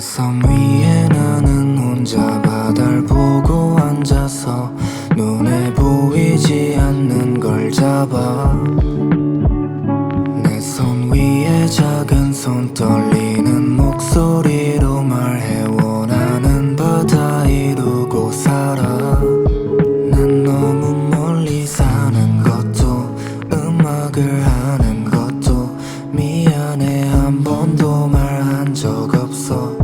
세상 위에 나는 혼자 바다를 보고 앉아서 눈에 보이지 않는 걸 잡아. 내 손 위에 작은 손 떨리는 목소리로 말해 원하는 바다 이루고 살아. 난 너무 멀리 사는 것도 음악을 하는 것도 미안해. 한 번도 말한 적 없어.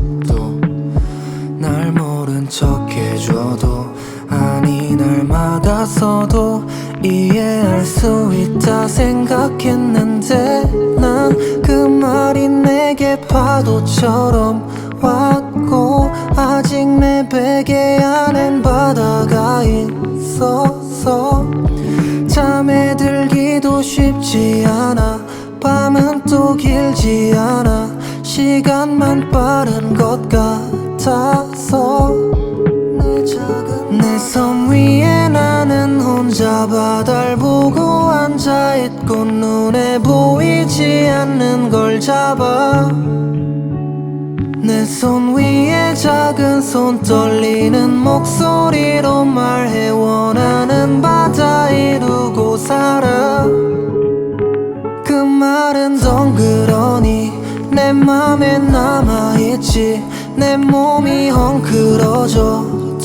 해줘도 아닌 날마다 써도 이해할 수 있다 생각했는데 난 그 말이 내게 파도처럼 왔고 아직 내 베개 안엔 바다가 있어서 잠에 들기도 쉽지 않아 밤은 또 길지 않아 시간만 빠른 것 같아. 바다를 보고 앉아있고 눈에 보이지 않는 걸 잡아. 내 손 위에 작은 손 떨리는 목소리로 말해 원하는 바다 이루고 살아. 그 말은 덩그러니 내 맘에 남아있지. 내 몸이 헝클어져도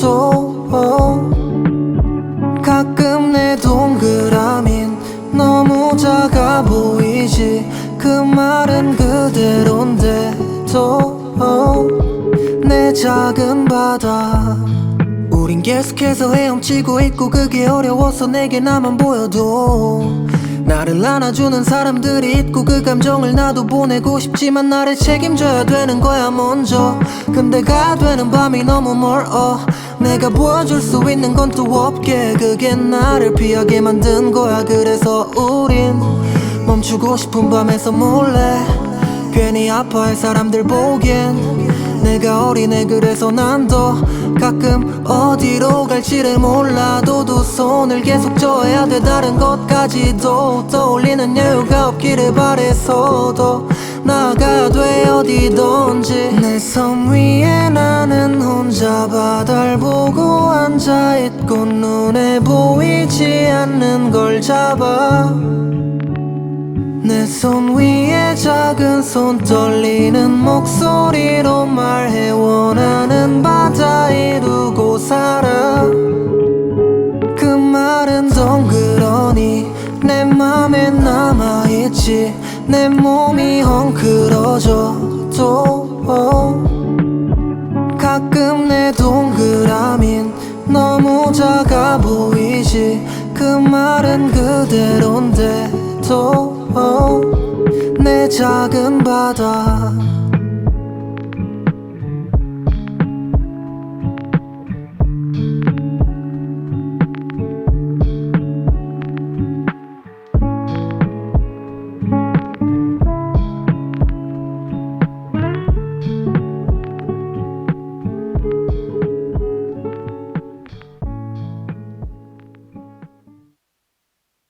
보이지. 그 말은 그대로인데도 내 작은 바다. 우린 계속해서 헤엄치고 있고 그게 어려워서 내게 나만 보여도 나를 안아주는 사람들이 있고 그 감정을 나도 보내고 싶지만 나를 책임져야 되는 거야 먼저. 근데 가야 되는 밤이 너무 멀어. 내가 보여줄 수 있는 건 또 없게. 그게 나를 피하게 만든 거야. 그래서 우린 멈추고 싶은 밤에서 몰래 괜히 아파할 사람들 보기엔 내가 어리네 그래서 난 더 가끔 어디로 갈지를 몰라도 두 손을 계속 져야 돼. 다른 것까지도 떠올리는 여유가 없기를 바래서도 나가야 돼. 어디든지 내손 위에 나는 혼자 바다를 보고 앉아있고 눈에 보이지 않는 걸 잡아 내 손 위에 작은 손 떨리는 목소리로 말해 원하는 바다 이루고 살아. 그 말은 덩그러니 내 맘에 남아있지. 내 몸이 헝클어져도 가끔 내 동그라민 너무 작아 보이지. 그 말은 그대로인데 도내 작은 바다